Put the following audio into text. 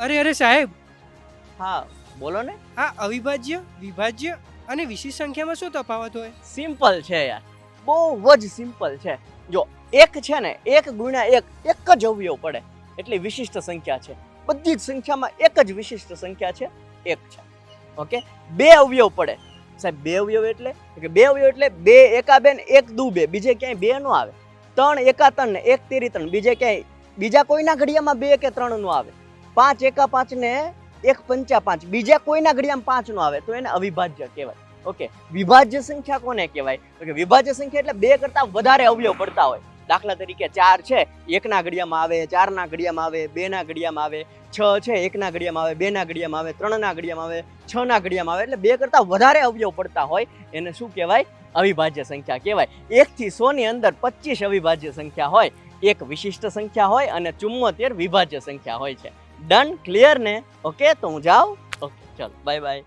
અરે અરે સાહેબ. હા બોલો ને. આ અવિભાજ્ય વિભાજ્ય અને વિશિષ્ટ સંખ્યામાં શું તફાવત હોય? સિમ્પલ છે યાર. બહુ જ સિમ્પલ છે. જો એક છે ને એક ગુણ્યા એક એક જ અવયવ પડે. એટલે વિશિષ્ટ સંખ્યા છે. બધી જ સંખ્યામાં એક જ વિશિષ્ટ સંખ્યા છે એક છે. ઓકે? બે અવયવ પડે. સાહેબ બે અવયવ એટલે? કે બે અવયવ એટલે બે એકા બે ને એક દુ બે. બીજે ક્યાંય બે નો આવે. ત્રણ એકા ત્રણ ને એક તેરી ત્રણ. બીજે ક્યાંય બીજા કોઈના ઘડિયામાં બે કે ત્રણનું આવે? પાંચ એકા પાંચ ને એક પંચા પાંચ. બીજા કોઈના ઘડિયામાં પાંચ નો આવે, તો એને અવિભાજ્ય કહેવાય. ઓકે? વિભાજ્ય સંખ્યા કોને કહેવાય? તો વિભાજ્ય સંખ્યા એટલે બે કરતા વધારે અવયવ પડતા હોય. દાખલા તરીકે ચાર છે, એકના ઘડિયામાં આવે, ચારના ઘડિયામાં આવે, બેના ઘડિયામાં આવે, છ છે, એકના ઘડિયામાં આવે, બેના ઘડિયામાં આવે, ત્રણના ઘડિયામાં આવે, છના ઘડિયામાં આવે, એટલે બે કરતા વધારે અવયવ પડતા હોય, એને શું કહેવાય? અવિભાજ્ય સંખ્યા કહેવાય. એકથી સોની અંદર પચીસ અવિભાજ્ય સંખ્યા હોય, એક વિશિષ્ટ સંખ્યા હોય અને ચુમ્મોતેર વિભાજ્ય સંખ્યા હોય છે. ડન ક્લિયર ને? ઓકે તો હું જાઉં? ઓકે ચલો બાય બાય